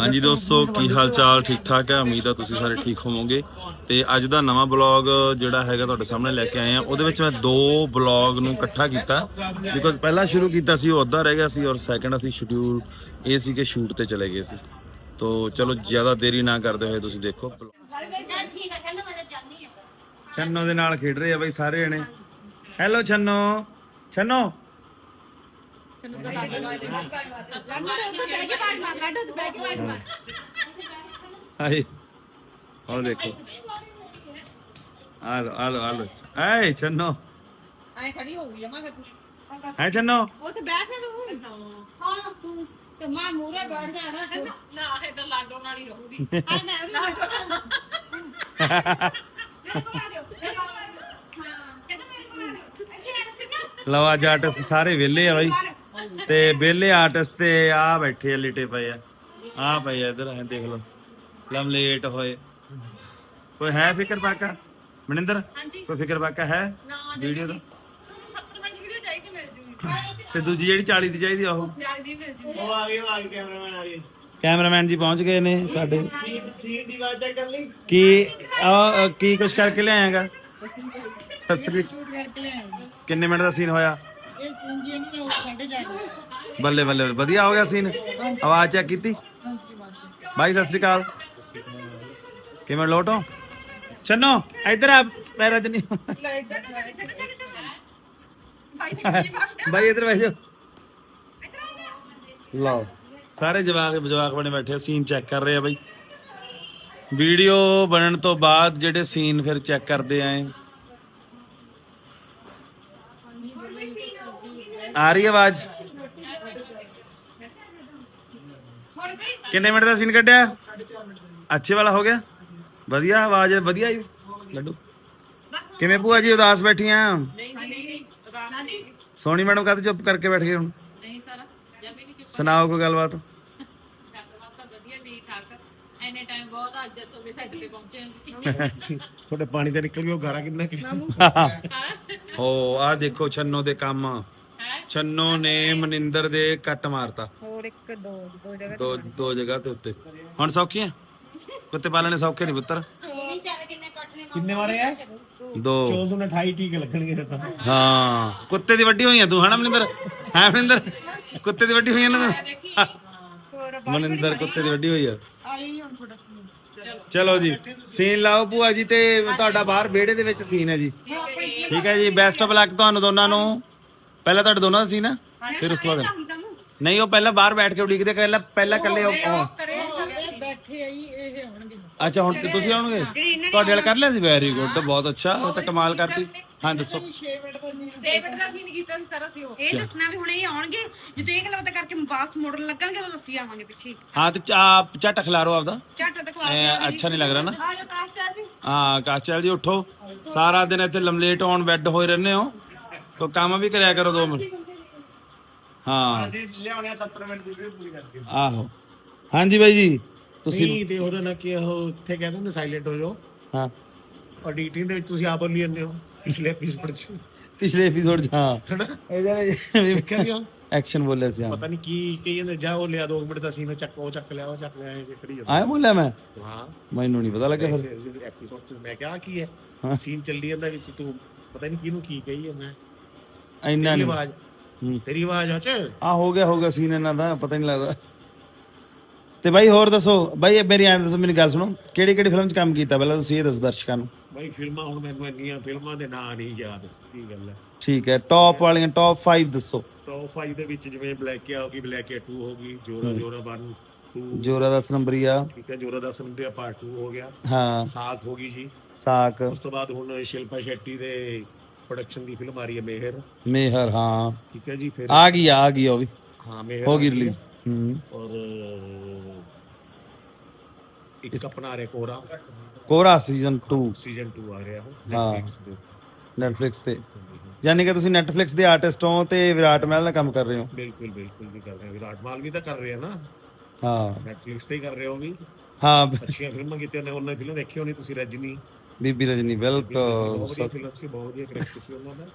ਹਾਂਜੀ ਦੋਸਤੋ, ਕੀ ਹਾਲ ਚਾਲ ਠੀਕ ਠਾਕ ਹੈ? ਉਮੀਦ ਆ ਤੁਸੀਂ ਸਾਰੇ ਠੀਕ ਹੋਵੋਗੇ। ਤੇ ਅੱਜ ਦਾ ਨਵਾਂ ਬਲੌਗ ਜਿਹੜਾ ਹੈਗਾ ਤੁਹਾਡੇ ਸਾਹਮਣੇ ਲੈ ਕੇ ਆਏ ਆ ਉਹਦੇ ਵਿੱਚ ਮੈਂ ਦੋ ਬਲੌਗ ਨੂੰ ਇਕੱਠਾ ਕੀਤਾ। ਬਿਕੋਜ਼ ਪਹਿਲਾਂ ਸ਼ੁਰੂ ਕੀਤਾ ਸੀ, ਉਹ ਅੱਧਾ ਰਹਿ ਗਿਆ ਸੀ ਔਰ ਸੈਕੰਡ ਅਸੀਂ ਸ਼ਡਿਊਲ ਇਹ ਸੀ ਕਿ ਸ਼ੂਟ ਤੇ ਚਲੇ ਗਏ ਸੀ। ਤੋ ਚਲੋ, ਜ਼ਿਆਦਾ ਦੇਰੀ ਨਾ ਕਰਦੇ ਹੋਏ ਤੁਸੀਂ ਦੇਖੋ। ਛੰਨੋ ਦੇ ਨਾਲ ਖੇਡ ਰਹੇ ਆ ਬਈ ਸਾਰੇ ਜਣੇ। ਹੈਲੋ ਛੰਨੋ ਛੰਨੋ ਲੱਡੂ ਦੇ ਉੱਤੇ ਬਹਿ ਕੇ ਬਾਜ ਮਾਰ ਲੱਡੂ ਤੇ ਬਹਿ ਕੇ ਬਾਜ ਮਾਰ ਹਾਏ ਉਹ ਦੇਖੋ। ਆ ਲੋ ਆ ਲੋ ਆ ਲੋ ਐ ਛੰਨੋ। ਐ ਖੜੀ ਹੋ ਗਈ ਆ ਮੈਂ ਫਿਰ ਹੈ ਛੰਨੋ? ਉੱਥੇ ਬੈਠ ਨਾ ਤੂੰ। ਕੌਣ ਤੂੰ? ਤੇ ਮਾਂ ਮੂਰੇ ਬੈਠ ਜਾ ਨਾ। ਤੂੰ ਨਾ ਇਹ ਤਾਂ ਲਾਡੋ ਨਾਲ ਹੀ ਰਹੂਗੀ। ਆ ਮੈਂ ਉਹਨੂੰ ਲਓ ਅੱਜ ਆਰਟਿਸਟ ਸਾਰੇ ਵਿਹਲੇ ਆ ਬਾਈ। ਤੇ ਵਿਹਲੇ ਆਰਟਿਸਟ ਤੇ ਆ ਬੈਠੇ ਆ ਲਿਟੇ ਪਏ ਆ। ਆ ਪਏ ਆ ਇਧਰ ਐ ਦੇਖ ਲਓ। ਲਮ ਲੇਟ ਹੋਏ। ਕੋਈ ਹੈ ਫਿਕਰ ਬਾਕਾ? ਮਨਿੰਦਰ? ਹਾਂਜੀ। ਕੋਈ ਫਿਕਰ ਬਾਕਾ ਹੈ? ਨਾ ਵੀਡੀਓ ਦਾ? 70 ਮਿੰਟ ਵੀਡੀਓ ਚਾਹੀਦੀ ਮਿਲ ਜੂਗੀ ਤੇ ਦੂਜੀ ਜਿਹੜੀ 40 ਦੀ ਚਾਹੀਦੀ ਆ ਉਹ? ਜਲਦੀ ਮਿਲ ਜੂਗੀ ਉਹ ਆ ਗਏ ਉਹ ਆ ਗਏ ਕੈਮਰਾਮੈਨ ਆ ਗਏ ਕੈਮਰਾਮੈਨ ਜੀ ਪਹੁੰਚ ਗਏ ਨੇ ਸਾਡੇ। ਸੀਨ ਸੀਨ ਦੀ ਆਵਾਜ਼ ਕਰ ਲਈ। ਕੀ ਆ ਕੀ ਕੁਛ ਕਰਕੇ ਲਿਆਏਗਾ? ਸਤਿ ਸ੍ਰੀ ਸ਼ੂਟ ਕਰਕੇ ਲੈ ਆਈ ਕਿੰਨੇ ਮਿੰਟ ਦਾ ਸੀਨ ਹੋਇਆ? ਇਹ ਸੀਨ ਜੀ ਨਹੀਂ ਤਾਂ ਸਾਡੇ ਜਾ ਕੇ ਬੱਲੇ ਬੱਲੇ ਵਧੀਆ ਹੋ ਗਿਆ ਸੀਨ ਆਵਾਜ਼ ਚੈੱਕ ਕੀਤੀ? ਹਾਂਜੀ ਬਾਈ ਸਤਿ ਸ੍ਰੀ ਅਕਾਲ। ਕਿਵੇਂ ਲੋਟੋ ਛੰਨੋ ਇੱਧਰ ਆ ਪੈਰਾਂ ਚ ਨਹੀਂ ਬਾਈ ਇੱਧਰ ਬੈਠ ਜਾ ਲਓ ਸਾਰੇ ਜਵਾਕ ਜਵਾਕ ਬਣੇ ਬੈਠੇ ਸੀਨ ਚੈੱਕ ਕਰ ਰਹੇ ਆ ਬਾਈ। ਵੀਡੀਓ ਬਣਨ ਤੋਂ ਬਾਅਦ ਜਿਹੜੇ ਸੀਨ ਫਿਰ ਚੈੱਕ ਕਰਦੇ ਆਏ ਆ ਰਹੀ ਆਵਾਜ਼? ਕਿੰਨੇ ਮਿੰਟ ਦਾ ਸੀਨ ਕੱਢਿਆ? ਅੱਛੇ ਵਾਲਾ ਹੋ ਗਿਆ? ਵਧੀਆ ਆਵਾਜ਼ ਵਧੀਆ ਹੀ ਲੱਡੂ। ਕਿਵੇਂ ਭੂਆ ਜੀ ਉਦਾਸ ਬੈਠੀਆਂ ਸੋਨੀ ਮੈਡਮ ਕਾਹਤੇ ਚੁੱਪ ਕਰਕੇ ਬੈਠ ਗਏ ਹੁਣ? ਨਹੀਂ ਸਰ ਜਮੀ ਨਹੀਂ ਚੁੱਪ ਸੁਣਾਓ ਕੋਈ ਗੱਲਬਾਤ? ਟਾਈਮ ਬਹੁਤ ਅੱਜ ਸੋਵੇ ਤੇ ਪਹੁੰਚੇ ਤੁਹਾਡੇ ਪਾਣੀ ਤੇ ਨਿਕਲ ਗਿਆ ਗਾਰਾ ਕਿੰਨਾ ਕਿ ਓ ਆ ਦੇਖੋ ਛੰਨੋ ਦੇ ਕੰਮ। ਹੈ ਛੰਨੋ ਨੇ ਮਨਿੰਦਰ ਦੇ ਕੱਟ ਮਾਰਤਾ। ਹੋਰ ਇੱਕ ਦੋ ਦੋ ਜਗ੍ਹਾ ਦੋ ਦੋ ਜਗ੍ਹਾ ਤੇ ਉੱਤੇ। ਹੁਣ ਸੌਖੀ ਆ ਕੁੱਤੇ ਪਾਲਣੇ ਸੌਖੇ ਨਹੀਂ ਪੁੱਤਰ? ਨਹੀਂ ਚੱਲ ਕਿੰਨੇ ਕੱਟਨੇ ਕਿੰਨੇ ਮਾਰੇ ਆ? ਦੋ। 14 ਨੂੰ 28 ਟੀਕੇ ਲੱਗਣਗੇ ਫਿਰ ਤਾਂ। ਹਾਂ। ਕੁੱਤੇ ਦੀ ਵੱਡੀ ਹੋਈ ਆ ਤੂੰ ਹਨਾ ਮਨਿੰਦਰ? ਹੈ ਮਨਿੰਦਰ? ਕੁੱਤੇ ਦੀ ਵੱਡੀ ਹੋਈ ਆ ਨਾ ਤੂੰ? ਮਨਿੰਦਰ ਕੁੱਤੇ ਦੀ ਵੱਡੀ ਹੋਈ ਆ। ਆਈ ਹੁਣ ਚਲੋ ਜੀ ਸੀਨ ਲਾਓ ਭੂਆ ਜੀ ਤੇ ਤੁਹਾਡਾ ਬਾਹਰ ਵਿਹੜੇ ਦੇ ਵਿੱਚ ਸੀਨ ਹੈ ਜੀ। ਠੀਕ ਹੈ ਜੀ। ਬੈਸਟ ਆਫ ਲੱਕ ਤੁਹਾਨੂੰ ਦੋਨਾਂ ਨੂੰ। ਪਹਿਲਾਂ ਤੁਹਾਡੇ ਦੋਨਾਂ ਦਾ ਸੀਨ ਹੈ ਫਿਰ ਉਸ ਤੋਂ ਬਾਅਦ ਨਹੀਂ ਉਹ ਪਹਿਲਾਂ ਬਾਹਰ ਬੈਠ ਕੇ ਉਡੀਕਦੇ ਪਹਿਲਾਂ ਪਹਿਲਾਂ ਇਕੱਲੇ ਉਹ ਉਹ- ਇਹ ਬੈਠੇ ਆਈ ਇਹ ਹੋਣਗੇ। ਅੱਛਾ ਹੁਣ ਤੇ ਤੁਸੀਂ ਆਉਣਗੇ? ਤੁਹਾਡੇ ਨਾਲ ਕਰ ਲਿਆ ਸੀ? ਵੈਰੀ ਗੁੱਡ ਬਹੁਤ ਅੱਛਾ। ਉਹ ਤਾਂ ਕਮਾਲ ਕਰਤੀ। ਹਾਂ ਦੱਸੋ। 6 ਮਿੰਟ ਦਾ ਸੀਨ ਫੇਵਰਟ ਦਾ ਸੀਨ ਕੀਤਾ ਸੀ ਸਾਰਾ ਸੀ ਉਹ। ਇਹ ਦੱਸਣਾ ਵੀ ਹੁਣ ਇਹ ਆਉਣਗੇ ਜਦੋਂ ਇਹ ਗੱਲਾਂ ਕਰਕੇ ਵਾਪਸ ਮੋੜਨ ਲੱਗਣਗੇ ਤਾਂ ਦੱਸੀ ਆਵਾਂਗੇ ਪਿੱਛੇ। ਹਾਂ ਤੇ ਚਾ- ਝੱਟ ਖਿਲਾਰੋ ਆਪਦਾ। ਝੱਟ ਤੇ ਖਵਾ ਐ ਅੱਛਾ ਨਹੀਂ ਲੱਗ ਰਿਹਾ ਨਾ। ਆ ਜਾ ਕਾਸ਼ ਚਾਹ ਜੀ। ਹਾਂ ਕਾਸ਼ਲ ਜੀ ਉਠੋ। ਸਾਰਾ ਦਿਨ ਇੱਥੇ ਲਮਲੇਟ ਔਨ ਬੈੱਡ ਹੋਏ ਰਹਿੰਦੇ ਹੋ। ਤੋ ਕੰਮ ਵੀ ਕਰਿਆ ਕਰੋ ਦੋ ਮਿੰਟ। ਹਾਂ। ਅਸੀਂ ਲਿਆਉਣੇ ਆ 70 ਮਿੰਟ ਦੀ ਵੀਡੀਓ ਪੂਰੀ ਕਰਕੇ। ਆਹੋ। ਹਾਂਜੀ ਬਾਈ ਜੀ ਤੁਸੀਂ ਨਹੀਂ ਤੇ ਉਹਦਾ ਨਾ ਕਿ ਉਹ ਇੱਥੇ ਕਹਿੰਦੇ ਨੇ ਸਾਇਲੈਂਟ ਹੋ ਜਾਓ। ਹਾਂ। ਐਡੀਟਿੰਗ ਦੇ ਵਿੱਚ ਤੁਸੀਂ ਆਪ ਬੋਲੀ ਜਾਂਦੇ ਹੋ ਪਿਛਲੇ ਐਪੀਸੋਡ 'ਚ। ਪਿਛਲੇ ਐਪੀਸੋਡ 'ਚ ਹਾਂ। ਹਨਾ? ਇਹਦਾ ਨਹੀਂ ਉਹ? ਐਕਸ਼ਨ ਬੋਲਿਆ ਸੀ ਪਤਾ ਨਹੀਂ ਕੀ ਕਹੀ ਜਾਂਦੇ ਜਾ ਉਹ ਲਿਆ 2 ਮਿੰਟ ਦਾ ਸੀਨ ਚੱਕ ਉਹ ਚੱਕ ਲਿਆ ਉਹ ਚੱਕ ਲਿਆ ਇਹ ਕਰੀ ਜਾਂਦਾ। ਆਇਆ ਬੋਲਿਆ ਮੈਂ? ਹਾਂ। ਮੈਨੂੰ ਨਹੀਂ ਪਤਾ ਲੱਗਿਆ ਫਿਰ। ਐਪੀਸੋਡ 'ਚ ਮੈਂ ਕਿਹਾ ਕੀ ਹੈ? ਹਾਂ। ਸੀਨ ਚੱਲੀ ਜਾਂਦਾ ਵਿੱਚ ਤੂੰ ਪਤਾ ਨਹੀਂ ਕਿਹਨੂੰ ਕੀ ਕਹੀ ਜਾਂਦਾ। ਇੰਨਾ ਨਹੀਂ। ਆਵਾਜ਼। ਹੂੰ। ਤੇਰੀ ਆਵਾਜ਼ ਆ ਚ ਆ ਹੋ ਗਿਆ ਹੋ ਗਿਆ ਸੀਨ ਇਹਨਾਂ ਦਾ ਪਤਾ ਨਹੀਂ ਲੱਗਦਾ। ਤੇ ਬਾਈ ਹੋਰ ਦੱਸੋ ਬਾਈ ਇਹ ਮੇਰੀ ਦੱਸੋ ਮੇਰੀ ਗੱਲ ਸੁਣੋ ਕਿਹੜੀ ਕਿਹੜੀ ਫਿਲਮ 'ਚ ਕੰਮ ਕੀਤਾ? ਪਹਿਲਾਂ ਤੁਸੀਂ ਇਹ ਦੱਸੋ ਦਰਸ਼ਕਾਂ ਨੂੰ। ਬਾਈ ਫਿਲਮਾਂ ਹੁਣ ਮੈਨੂੰ ਇੰਨੀਆਂ ਫਿਲਮਾਂ ਦੇ ਨਾਂ ਨਹੀਂ ਯਾਦ ਕੀ ਗੱਲ ਹੈ। ਠੀਕ ਹੈ ਟੌਪ ਵਾਲੀਆਂ ਟੌਪ 5 ਦੱਸੋ। ਟੌਪ 5 ਦੇ ਵਿੱਚ ਜਿਵੇਂ ਬਲੈਕ ਆ ਹੋ ਗਈ ਬਲੈਕ ਆ 2 ਹੋ ਗਈ ਜੋਰਾ ਜੋਰਾ 1 2 ਜੋਰਾ 10 ਨੰਬਰੀ ਆ। ਠੀਕ ਹੈ ਜੋਰਾ 10 ਨੰਬਰ ਪਾਰਟ 2 ਹੋ ਗਿਆ। ਹਾਂ। ਸਾਥ ਹੋ ਗਈ ਜੀ। ਸਾਕ ਉਸ ਤੋਂ ਬਾਅਦ ਹੁਣ ਸ਼ਿਲਪਾ ਸ਼ੈਟੀ ਦੇ ਪ੍ਰੋਡਕਸ਼ਨ ਦੀ ਫਿਲਮ ਆ ਰਹੀ ਹੈ ਮੇਹਰ। ਮੇਹਰ ਹਾਂ। ਠੀਕ ਹੈ ਜੀ ਫਿਰ ਆ ਗਈ ਆ ਗਈ ਉਹ ਵੀ। ਹਾਂ ਮੇਹਰ ਹੋ ਗਈ ਹੈ। ਰਿਲੀਜ਼ ਹੂੰ। ਔਰ ਇੱਕ ਆਪਣਾ ਆ ਰਿਹਾ ਕੋਰਾ। ਕੋਰਾ ਸੀਜ਼ਨ 2 ਸੀਜ਼ਨ 2 ਆ ਰਿਹਾ ਹਾਂ। Netflix ਤੇ। ਯਾਨੀ ਕਿ ਤੁਸੀਂ Netflix ਦੇ ਆਰਟਿਸਟ ਹੋ ਤੇ ਵਿਰਾਟ ਮਹਿਲ ਦਾ ਕੰਮ ਕਰ ਰਹੇ ਹੋ। ਬਿਲਕੁਲ ਬਿਲਕੁਲ ਵੀ ਕਰ ਰਹੇ ਆ। ਵਿਰਾਟ ਮਾਲ ਵੀ ਤਾਂ ਕਰ ਰਹੇ ਆ ਨਾ। ਹਾਂ। ਨੈਟਫਲਿਕਸ ਤੇ ਹੀ ਕਰ ਰਹੇ ਹੋ ਵੀ। ਹਾਂ। ਅੱਛੀਆਂ ਫਿਲਮਾਂ ਕੀਤੀਆਂ ਨੇ ਉਹਨਾਂ ਫਿਲਮ ਦੇਖੀ ਹੋਣੀ ਤੁਸੀਂ ਰਜਨੀ। ਬੀਬੀ ਰਜਨੀ ਬਹੁਤ ਬਿਲਕੁਲ ਵਧੀਆ ਫਿਲਮ ਸੀ ਬਹੁਤ ਵਧੀਆ ਕਰੈਕਟਰ ਸੀ ਉਹਨਾਂ ਦਾ।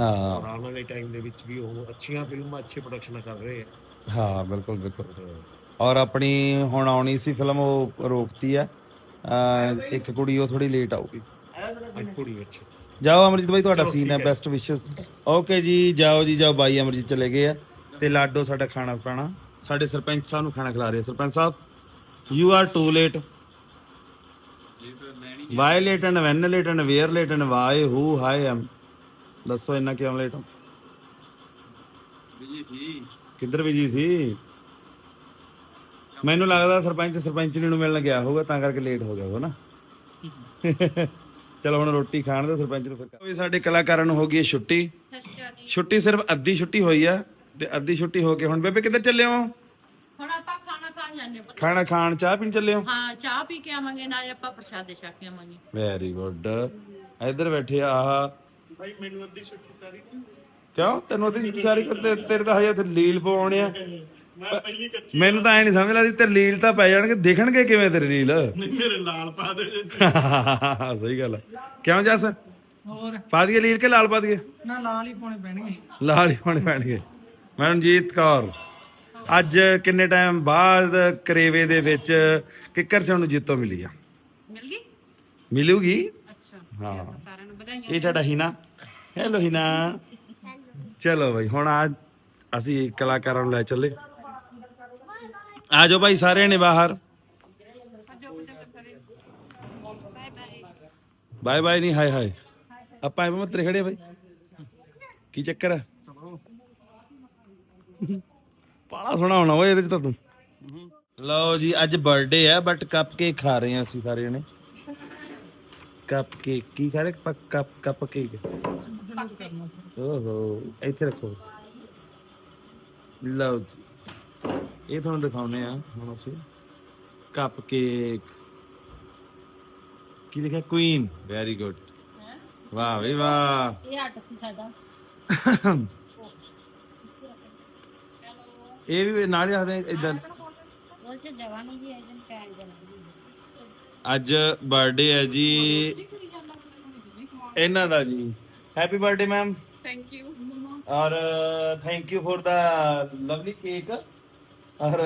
ਹਾਂ। ਔਰ ਆਉਣ ਵਾਲੇ ਟਾਈਮ ਦੇ ਵਿੱਚ ਵੀ ਉਹ ਅੱਛੀਆਂ ਫਿਲਮਾਂ ਅੱਛੇ ਪ੍ਰੋਡਕਸ਼ਨਾਂ ਕਰ ਰਹੇ ਆ। ਹਾਂ ਬਿਲਕੁਲ ਬਿਲਕੁਲ। ਔਰ ਆਪਣੀ ਹੁਣ ਆਉਣੀ ਸੀ ਫਿਲਮ ਉਹ ਰੋਕਤੀ ਆ। ਅਹ ਇੱਕ ਕੁੜੀ ਉਹ ਥੋੜੀ ਲੇਟ ਆਊਗੀ। ਕੁੜੀ ਅੱਛਾ ਜਾਓ ਅਮਰਜੀਤ ਭਾਈ ਤੁਹਾਡਾ ਸੀਨ ਹੈ ਬੈਸਟ ਵਿਸ਼ੇਸ ਓਕੇ ਜੀ ਜਾਓ ਜੀ ਜਾਓ ਬਾਈ ਅਮਰਜੀਤ ਚਲੇ ਗਏ ਆ। ਤੇ ਲਾਡੋ ਸਾਡਾ ਖਾਣਾ ਖਾਣਾ ਸਾਡੇ ਸਰਪੰਚ ਸਾਹਿਬ ਨੂੰ ਖਾਣਾ ਖਿਲਾ ਰਹੇ ਆ। Sarpanch sahib you are too late why late and when late and where late and why who hi am ਦੱਸੋ ਇੰਨਾ ਕਿਉਂ ਲੇਟ ਹੋ ਬਿਜ਼ੀ ਸੀ ਕਿੱਧਰ ਬਿਜ਼ੀ ਸੀ ਮੈਨੂੰ ਲੱਗਦਾ ਸਰਪੰਚ ਸਰਪੰਚਣੀ ਨੂੰ ਮਿਲਣ ਗਿਆ ਹੋਊਗਾ ਤਾਂ ਕਰਕੇ ਲੇਟ ਹੋ ਗਿਆ ਹੋਊਗਾ ਨਾ ਚਲੋ ਹੁਣ ਰੋਟੀ ਖਾਣ ਦੇ ਸਰਪੰਚ ਨੂੰ ਫਿਰ ਵੀ ਸਾਡੇ ਕਲਾਕਾਰਾਂ ਨੂੰ ਹੋ ਗਈ ਹੈ ਛੁੱਟੀ ਛੁੱਟੀ ਸਿਰਫ ਅੱਧੀ ਛੁੱਟੀ ਹੋਈ ਆ ਤੇ ਅੱਧੀ ਛੁੱਟੀ ਹੋ ਕੇ ਹੁਣ ਬੇਬੇ ਕਿੱਧਰ ਚੱਲੇ ਹੋ ਜਾਂਦੇ ਹਾਂ। ਖਾਣਾ ਖਾਣ ਚਾਹ ਪੀਣ ਚੱਲੇ ਹੋ? ਹਾਂ ਚਾਹ ਪੀ ਕੇ ਆਵਾਂਗੇ ਨਾਲੇ ਆਪਾਂ ਪ੍ਰਸ਼ਾਦੇ ਛਕ ਕੇ ਆਵਾਂਗੇ। ਵੈਰੀ ਗੁੱਡ ਇੱਧਰ ਬੈਠੇ ਆ ਆਹ। ਭਾਈ ਮੈਨੂੰ ਅੱਧੀ ਛੁੱਟੀ ਸਾਰੀ ਕਿਉਂ? ਤੈਨੂੰ ਅੱਧੀ ਛੁੱਟੀ ਸਾਰੀ ਤੇ ਤੇਰੇ ਤਾਂ ਹਜੇ ਉੱਥੇ ਲੀਲ ਪਵਾਉਣੇ ਆ। ਮੈਂ ਪਹਿਲੀ ਕੱਚੀ ਮੈਨੂੰ ਤਾਂ ਐ ਨਹੀਂ ਸਮਝ ਲੱਗਦੀ ਤੇ ਲੀਲ ਤਾਂ ਪੈ ਜਾਣਗੇ। ਦਿਖਣਗੇ ਕਿਵੇਂ ਤੇਰੇ ਲੀਲ? ਮੇਰੇ ਲਾਲ ਪਾ ਦੇ। ਸਹੀ ਗੱਲ ਆ। ਕਿਉਂ ਜੱਸ? ਹੋਰ? ਪਾ ਦਈਏ ਲੀਲ ਕੇ ਲਾਲ ਪਾ ਦਈਏ? ਨਾ ਲਾਲ ਹੀ ਪਾਉਣੇ ਪੈਣਗੇ। ਲਾਲ ਹੀ ਪਾਉਣੇ ਪੈਣਗੇ। ਮੈਡਮਜੀਤ ਕੌਰ। ਅੱਜ ਕਿੰਨੇ ਟਾਈਮ ਬਾਅਦ ਕਰੇਵੇ ਦੇ ਵਿੱਚ ਕਿੱਕਰ ਸੇ ਨੂੰ ਜਿੱਤੋਂ ਮਿਲੀ ਆ? ਮਿਲ ਗਈ? ਮਿਲੂਗੀ? ਅੱਛਾ ਹਾਂ ਸਾਰਿਆਂ ਨੂੰ ਵਧਾਈਆਂ ਇਹ ਸਾਡਾ ਹੀਨਾ ਹੈਲੋ ਹੀਨਾ ਚਲੋ ਭਾਈ ਹੁਣ ਆ ਅਸੀਂ ਕਲਾਕਾਰਾਂ ਨੂੰ ਲੈ ਚੱਲੇ। ਆ ਜਾਓ ਭਾਈ ਸਾਰੇ ਨੇ ਬਾਹਰ। ਬਾਏ ਬਾਏ ਨਹੀਂ ਹਾਏ ਹਾਏ। ਆਪਾਂ ਐਵੇਂ ਮਤਰੇ ਖੜੇ ਭਾਈ ਕੀ ਚੱਕਰ ਹੈ ਪਾਲਾ ਸੋਹਣਾ ਹੋਣਾ ਓਏ ਇਹਦੇ ਚ ਤਾਂ ਤੂੰ। ਲਓ ਜੀ ਅੱਜ ਬਰਥਡੇ ਹੈ ਬਟ ਕੱਪ ਕੇਕ ਖਾ ਰਹੇ ਹਾਂ ਅਸੀਂ ਸਾਰੇ ਜਣੇ। ਕੱਪ ਕੇਕ ਕੀ ਖਾ ਰਹੇ? ਪ- ਕੱਪ ਕੱਪ ਕੇਕ ਓਹੋ ਇੱਥੇ ਰੱਖੋ। ਲਓ ਜੀ ਇਹ ਤੁਹਾਨੂੰ ਦਿਖਾਉਨੇ ਆ ਹੁਣ ਅਸੀਂ। ਕੱਪ ਕੇਕ ਕੀ ਲਿਖਿਆ? ਕੁਈਨ ਵੈਰੀ ਗੁੱਡ ਵਾਹ ਵੀ ਵਾਹ। ਇਹ ਹੱਟ ਸੀ ਸਾਡਾ। ਇਹ ਵੀ ਨਾਲ ਹੀ ਰੱਖਦੇ ਇਦਾਂ। ਉਹ ਚ ਜਵਾਨੀ ਜੀ ਆਇਜਨ ਕਹਿਣ ਜਨਾ ਅੱਜ ਬਰਥਡੇ ਹੈ ਜੀ। ਇਹਨਾਂ ਦਾ ਜੀ। Happy birthday ma'am thank you ਔਰ thank you for the lovely cake ਔਰ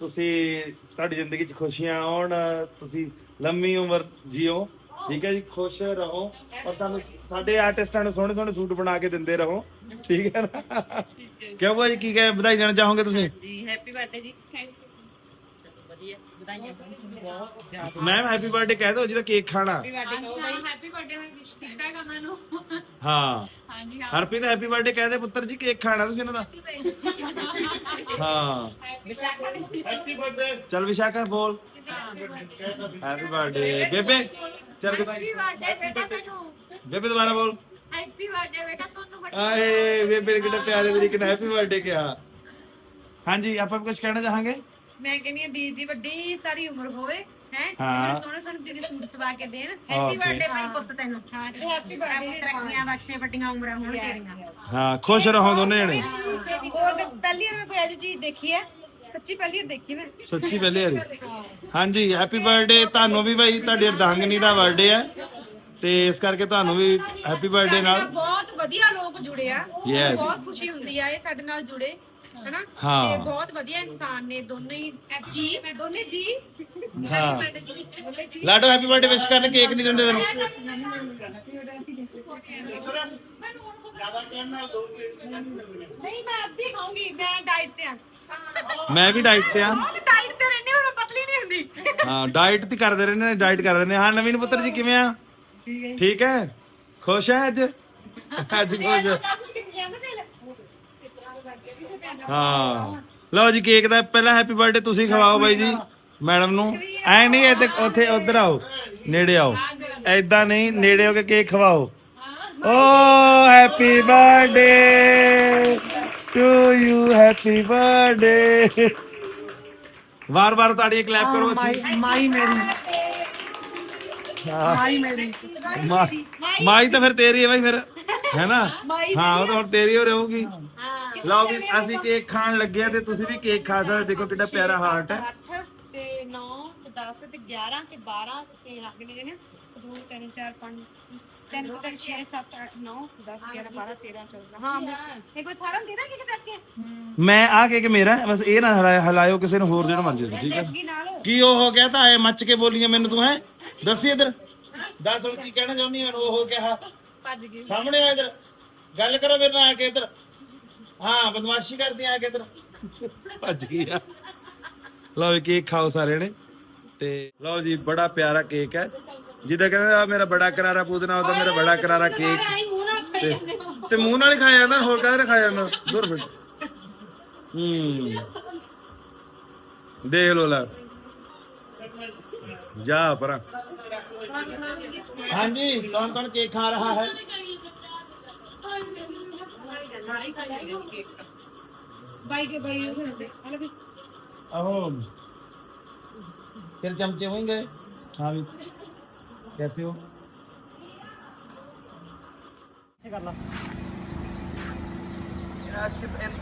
ਤੁਸੀਂ ਤੁਹਾਡੀ ਜ਼ਿੰਦਗੀ 'ਚ ਖੁਸ਼ੀਆਂ ਆਉਣ ਤੁਸੀਂ ਲੰਮੀ ਉਮਰ ਜਿਓ। ਠੀਕ ਹੈ ਜੀ ਖੁਸ਼ ਰਹੋ। ਔਰ ਸਾਨੂੰ ਸਾਡੇ ਆਰਟਿਸਟਾਂ ਨੂੰ ਸੋਹਣੇ ਸੋਹਣੇ ਸੂਟ ਬਣਾ ਕੇ ਦਿੰਦੇ ਰਹੋ। ਠੀਕ ਹੈ ਨਾ? ਕਿਉਂ ਭਾਜੀ ਕੀ ਕਹੇ ਵਧਾਈ ਦੇਣਾ ਚਾਹੋਗੇ ਤੁਸੀਂ? ਜੀ ਹੈਪੀ ਬਰਥਡੇ ਜੀ। ਥੈਂਕ ਯੂ ਚਲੋ ਵਧੀਆ ਵਧਾਈਆਂ ਬਹੁਤ ਜ਼ਿਆਦਾ। ਮੈਮ ਹੈਪੀ ਬਰਥਡੇ ਕਹਿ ਦਿਓ ਜਿਹਦਾ ਕੇਕ ਖਾਣਾ। ਹੈਪੀ ਬਰਥਡੇ ਕਹੋ ਬਾਈ। ਹੈਪੀ ਬਰਥਡੇ ਮੈਂ ਵਿਸ਼ ਕੀਤਾ ਹੈਗਾ ਉਹਨਾਂ ਨੂੰ। ਹਾਂ। ਹਾਂਜੀ ਹਾਂ। ਹਰਪ੍ਰੀਤ ਹੈਪੀ ਬਰਥਡੇ ਕਹਿ ਦੇ ਪੁੱਤਰ ਜੀ ਕੇਕ ਖਾਣਾ ਤੁਸੀਂ ਇਹਨਾਂ ਦਾ। ਹਾਂ। ਹੈਪੀ ਬਰਥਡੇ ਚਲ ਵਿਸ਼ਾਖਾ ਬੋਲ। ਹੈਪੀ ਬਰਥਡੇ ਬੇਬੇ ਚਲ ਹੈਪੀ ਬਰਥਡੇ ਬੇਟਾ ਤੈਨੂੰ। ਬੇਬੇ ਦੁਬਾਰਾ ਬੋਲ। ਹੈਪੀ ਬਰਥਡੇ ਬੇਟਾ ਤੁਹਾਨੂੰ ਆਏ ਬੇਬੇ ਨੇ ਕਿੰਨੇ ਪਿਆਰੇ ਤਰੀਕੇ ਨਾਲ ਹੈਪੀ ਬਰਥਡੇ ਕਿਹਾ ਹਾਂਜੀ ਆਪਾਂ ਵੀ ਕੁਝ ਕਹਿਣਾ ਚਾਹਾਂਗੇ? ਮੈਂ ਕਹਿੰਦੀ ਆ ਦੀਦੀ ਦੀ ਵੱਡੀ ਸਾਰੀ ਉਮਰ ਹੋਵੇ ਹੈ? ਹਾਂ। ਸੋਹਣੇ ਸੋਹਣੇ ਦੀਦੀ ਸੂਟ ਸਵਾ ਕੇ ਦੇਣ। ਹੈਪੀ birthday ਭਾਈ ਪੁੱਤ ਤੈਨੂੰ। ਹਾਂ ਤੇ ਹੈਪੀ ਬਰਥਡੇ ਤਰੱਕੀਆਂ ਬਖਸ਼ੇ ਵੱਡੀਆਂ ਉਮਰਾਂ ਹੋਣ ਤੇਰੀਆਂ। ਹਾਂ ਖੁਸ਼ ਰਹੋ ਦੋਨੇ ਜਣੇ। ਹੋਰ ਤੇ ਪਹਿਲੀ ਵਾਰ ਮੈਂ ਕੋਈ ਅਜੀ ਚੀਜ਼ ਦੇਖੀ ਹੈ। ਸੱਚੀ ਪਹਿਲੀ ਵਾਰ ਦੇਖੀ ਮੈਂ। ਸੱਚੀ ਪਹਿਲੇ ਵਾਰੀ। ਹਾਂਜੀ ਹੈਪੀ ਬਰਥਡੇ ਤੁਹਾਨੂੰ ਵੀ ਭਾਈ ਤੁਹਾਡੀ ਅਰਦਾਂਗਨੀ ਦਾ ਬਰਥਡੇ ਹੈ। ਤੇ ਇਸ ਕਰਕੇ ਤੁਹਾਨੂੰ ਵੀ ਹੈਪੀ ਬਰਥਡੇ ਨਾਲ ਬਹੁਤ ਵਧੀਆ ਲੋਕ ਜੁੜੇ ਆ। Yes. ਬਹੁਤ ਖੁਸ਼ੀ ਹੁੰਦੀ ਆ ਇਹ ਸਾਡੇ ਨਾਲ ਜੁੜੇ ਹਨਾ? ਹਾਂ। ਤੇ ਬਹੁਤ ਵਧੀਆ ਇਨਸਾਨ ਨੇ ਦੋਨੇ ਹੀ ਜੀ ਦੋਨੇ ਜੀ? ਹਾਂ। ਦੋਨੇ ਜੀ। ਲਾਡੋ ਹੈਪੀ ਬਰਥਡੇ ਵਿਸ਼ ਕਰਨ ਕੇਕ ਨਹੀਂ ਦਿੰਦੇ ਤੈਨੂੰ। ਨਹੀਂ ਮੈਂ ਅੱਧੀ ਖਾਊਂਗੀ ਮੈਂ ਡਾਈਟ ਤੇ ਆ। ਮੈਂ ਵੀ ਡਾਈਟ ਤੇ ਆ। ਬਹੁਤ ਡਾਈਟ ਤੇ ਰਹਿੰਦੀ ਹਾਂ ਮੈਂ ਪਤਲੀ ਨਹੀਂ ਹੁੰਦੀ। ਹਾਂ ਡਾਈਟ ਤੇ ਕਰਦੇ ਰਹਿੰਦੇ ਨੇ ਡਾਈਟ ਕਰਦੇ ਨੇ। ਹਾਂ ਨਵੀਨ ਪੁੱਤਰ ਜੀ ਕਿਵੇਂ ਆ? ਠੀਕ ਹੈ ਖੁਸ਼ ਹੈ ਅੱਜ? ਅੱਜ ਖੁਸ਼ ਹੈ। ਹਾਂ। ਲਓ ਜੀ ਕੇਕ ਦਾ ਪਹਿਲਾ ਹੈਪੀ ਬਰਥਡੇ ਤੁਸੀਂ ਖਵਾਓ ਬਾਈ ਜੀ ਮੈਡਮ ਨੂੰ। ਐ ਨਹੀਂ ਇੱਥੇ ਉੱਥੇ ਉਧਰ ਆਓ ਨੇੜੇ ਆਓ। ਐਦਾਂ ਨਹੀਂ ਨੇੜੇ ਹੋ ਕੇ ਕੇਕ ਖਵਾਓ। ਓ happy birthday to you happy birthday ਵਾਰ ਵਾਰ ਤਾੜੀਆਂ ਕਲੈਪ ਕਰੋ ਅੱਛੀ ਮਾਈ ਮੇਰੀ। ਮਾਈ ਮੇਰੀ। ਮਾ- ਮਾਈ ਤਾਂ ਫਿਰ ਤੇਰੀ ਹੈ ਬਾਈ ਫਿਰ ਹੈ ਨਾ? ਹਾਂ ਉਹ ਤਾਂ ਹੁਣ ਤੇਰੀ ਹੋ ਰਹੂਗੀ। ਲਓ ਵੀ ਅਸੀਂ ਕੇਕ ਖਾਣ ਲੱਗੇ ਆ ਤੇ ਤੁਸੀਂ ਵੀ ਕੇਕ ਖਾ ਸਕਦੇ ਦੇਖੋ ਕਿੰਨਾ ਪਿਆਰਾ ਹਾਰਟ ਹੈ। 8 ਤੇ 9 ਤੇ 10 ਤੇ 11 ਤੇ 12 ਤੇ 13 ਕਿੰਨੇ ਕਿੰਨੇ 2 3 4 5 ਤਿੰਨ ਕੁ ਤਿੰਨ 6 7 8 9 10 11 12 13 14 ਹਾਂ ਇਹ ਕੋਈ ਸਾਰਾ ਦੇ ਦਾਂਗੇ ਕਿ ਚੱਕ ਕੇ। ਮੈਂ ਆ ਕੇ ਕਿ ਮੇਰਾ ਹੈ, ਬਸ ਇਹ ਨਾ ਹਲਾਇਓ- ਹਲਾਇਓ ਕਿਸੇ ਨੂੰ ਹੋਰ ਜਿਹੜਾ ਮਰਜ਼ੀ ਦੇ ਦਿਓ, ਠੀਕ ਹੈ? ਕੀ ਨਾਲ। ਕੀ ਉਹ ਕਹਤਾ ਹੈ ਮੱਚ ਕੇ ਬੋਲੀਆਂ ਮੈਨੂੰ ਤੂੰ ਹੈ? ਦੱਸੀ ਇਧਰ। ਦੱਸ ਹੁਣ ਕੀ ਕਹਿਣਾ ਚਾਹੁੰਦੀ ਹੈ ਮੈਨੂੰ ਉਹ ਕਿਹਾ। ਭੱਜ ਗਈ। ਸਾਹਮਣੇ ਆ ਇਧਰ। ਗੱਲ ਕਰੋ ਮੇਰੇ ਨਾਲ ਆ ਕੇ ਇਧਰ। ਹਾਂ ਬਦਮਾਸ਼ੀ ਕਰਦੀ ਆ ਕੇ ਇਧਰ। ਭੱਜ ਗਈ ਆ। ਲਓ ਜੀ ਕੇਕ ਖਾਓ ਸਾਰੇ ਨੇ। ਤੇ ਲਓ ਜੀ ਬੜਾ ਪਿਆਰਾ ਕੇਕ ਹੈ। ਜਿਹਦਾ ਕਹਿੰਦੇ ਆ ਮੇਰਾ ਬੜਾ ਕਰਾਰਾ ਪੂਦਨਾ ਉਹਦਾ ਮੇਰਾ ਬੜਾ ਕਰਾਰਾ ਕੇਕ। ਆਈ ਮੂੰਹ ਨਾਲ ਖਾਈ ਜਾਂਦੇ ਹੋ। ਤੇ ਮੂੰਹ ਨਾਲ ਹੀ ਖਾਇਆ ਜਾਂਦਾ ਹੋਰ ਕਾਹਦੇ ਨਾਲ ਖਾਇਆ ਜਾਂਦਾ? ਦੂਰ ਫਿਰ ਹੂੰ। ਦੇਖ ਲੋ ਲੈ। ਜਾ ਪਰਾਂ। हाँ जी कौन कौन केक खा रहा है? अहो तेरे चमचे हुए गए हाँ भी कैसे हो?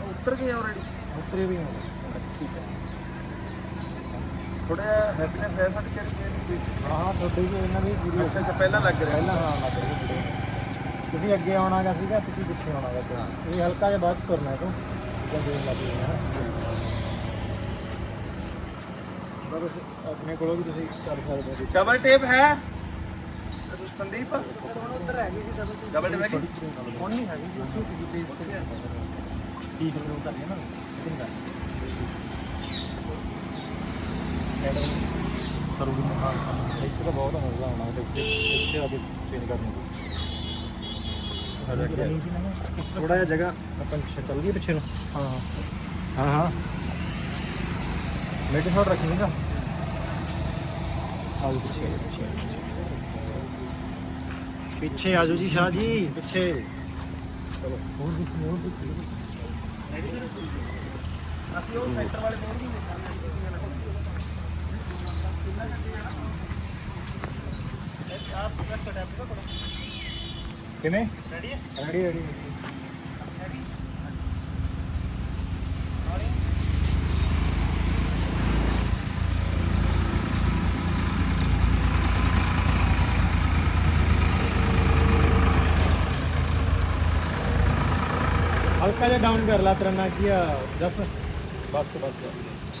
उतर गए ऑलरेडी उतरे भी हैं ठीक है। ਥੋੜਾ ਹੈਪੀਨੈਸ ਹੈ ਸਾਡੇ ਚਿਹਰੇ ਤੇ ਹਾਂ ਤੁਹਾਡੀ ਵੀ ਇਹਨਾਂ ਦੀ ਪੂਰੀ ਅੱਛਾ ਅੱਛਾ ਪਹਿਲਾਂ ਲੱਗ ਰਿਹਾ ਪਹਿਲਾਂ ਹਾਂ ਲੱਗ ਰਿਹਾ ਤੁਸੀਂ ਅੱਗੇ ਆਉਣਾ ਗਾ ਸੀਗਾ ਤੁਸੀਂ ਪਿੱਛੇ ਆਉਣਾ ਗਾ ਇਹ ਹਲਕਾ ਜਿਹਾ ਬਾਅਦ ਕਰਨਾ ਹੈ ਤੂੰ ਜਦੋਂ ਲੱਗ ਰਿਹਾ ਬਸ ਆਪਣੇ ਕੋਲੋਂ ਵੀ ਤੁਸੀਂ ਕਰ ਸਕਦੇ ਹੋ ਡਬਲ ਟੇਪ ਹੈ ਸੰਦੀਪ ਉੱਧਰ ਹੈਗੀ ਸੀ ਡਬਲ ਟੇਪ ਡਬਲ ਟੇਪ ਹੈਗੀ ਹੁਣ ਨਹੀਂ ਹੈਗੀ ਕਿਉਂਕਿ ਪੇਜ ਤੇ ਠੀਕ ਨੂੰ ਕਰ ਲਿਆ ਨਾ ਕਰੂਗੀ ਇੱਥੇ ਤਾਂ ਬਹੁਤ ਮਜ਼ਾ ਆਉਣਾ ਇੱਥੇ ਇੱਥੇ ਆ ਕੇ ਚੇਂਜ ਕਰਨੀ ਥੋੜਾ ਜਿਹਾ ਜਗ੍ਹਾ ਆਪਾਂ ਪਿੱਛੇ ਚੱਲ ਗਈ ਪਿੱਛੇ ਨੂੰ ਹਾਂ ਹਾਂ। ਹਾਂ ਮਿਡ ਸ਼ਾਟ ਰੱਖੀਗਾ ਆਓ ਪਿੱਛੇ ਪਿੱਛੇ ਪਿੱਛੇ ਆ ਜੀ ਸ਼ਾਹ ਜੀ ਪਿੱਛੇ ਚਲੋ ਹੋਰ ਵੀ ਹੋਰ ਵੀ ਅਸੀਂ ਉਹ ਸੈਂਟਰ ਵਾਲੇ ਮੋੜ ਨਹੀਂ ਕਿਵੇਂ ਰੈਡੀ ਰੈਡੀ ਰੈਡੀ ਹਲਕਾ ਜਿਹਾ ਡਾਊਨ ਕਰ ਲਾ ਤਰਨਾ ਕੀ ਆ 10 ਬਸ ਬਸ ਬਸ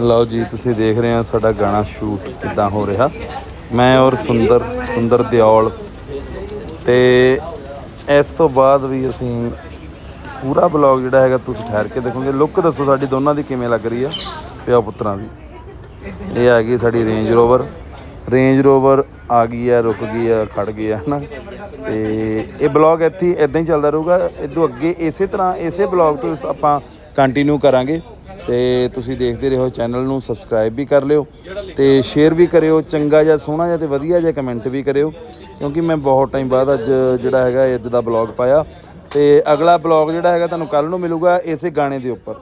ਲਓ ਜੀ, ਤੁਸੀਂ ਦੇਖ ਰਹੇ ਹੋ ਸਾਡਾ ਗਾਣਾ ਸ਼ੂਟ ਕਿੱਦਾਂ ਹੋ ਰਿਹਾ। ਮੈਂ ਔਰ ਸੁੰਦਰ ਸੁੰਦਰ ਦਿਓਲ ਤੇ ਇਸ ਤੋਂ ਬਾਅਦ ਵੀ ਅਸੀਂ ਪੂਰਾ ਬਲੌਗ ਜਿਹੜਾ ਹੈਗਾ ਤੁਸੀਂ ਠਹਿਰ ਕੇ ਦੇਖੋਗੇ। ਲੁੱਕ ਦੱਸੋ ਸਾਡੀ ਦੋਨਾਂ ਦੀ ਕਿਵੇਂ ਲੱਗ ਰਹੀ ਆ, ਪਿਓ ਪੁੱਤਰਾਂ ਦੀ। ਇਹ ਆ ਗਈ ਸਾਡੀ ਰੇਂਜ ਰੋਵਰ ਰੇਂਜ ਰੋਵਰ ਆ ਗਈ ਆ, ਰੁਕ ਗਈ ਆ, ਖੜ ਗਈ ਆ, ਹਨਾ। ਤੇ ਇਹ ਬਲੌਗ ਇੱਥੇ ਇਦਾਂ ਹੀ ਚੱਲਦਾ ਰਹੂਗਾ। ਇਦੋਂ ਅੱਗੇ ਇਸੇ ਤਰ੍ਹਾਂ ਇਸੇ ਬਲੌਗ ਤੋਂ ਆਪਾਂ ਕੰਟੀਨਿਊ ਕਰਾਂਗੇ। ਤੇ ਤੁਸੀਂ ਦੇਖਦੇ ਰਹੋ ਚੈਨਲ ਨੂੰ ਸਬਸਕ੍ਰਾਈਬ ਵੀ ਕਰ ਲਿਓ ਤੇ ਸ਼ੇਅਰ ਵੀ ਕਰਿਓ, ਚੰਗਾ ਜਿਹਾ, ਸੋਹਣਾ ਜਿਹਾ ਤੇ ਵਧੀਆ ਜਿਹਾ ਕਮੈਂਟ ਵੀ ਕਰਿਓ, ਕਿਉਂਕਿ ਮੈਂ ਬਹੁਤ ਟਾਈਮ ਬਾਅਦ ਅੱਜ ਜਿਹੜਾ ਹੈਗਾ ਅੱਜ ਦਾ ਬਲੌਗ ਪਾਇਆ ਤੇ ਅਗਲਾ ਬਲੌਗ ਜਿਹੜਾ ਹੈਗਾ ਤੁਹਾਨੂੰ ਕੱਲ ਨੂੰ ਮਿਲੂਗਾ ਇਸੇ ਗਾਣੇ ਦੇ ਉੱਪਰ।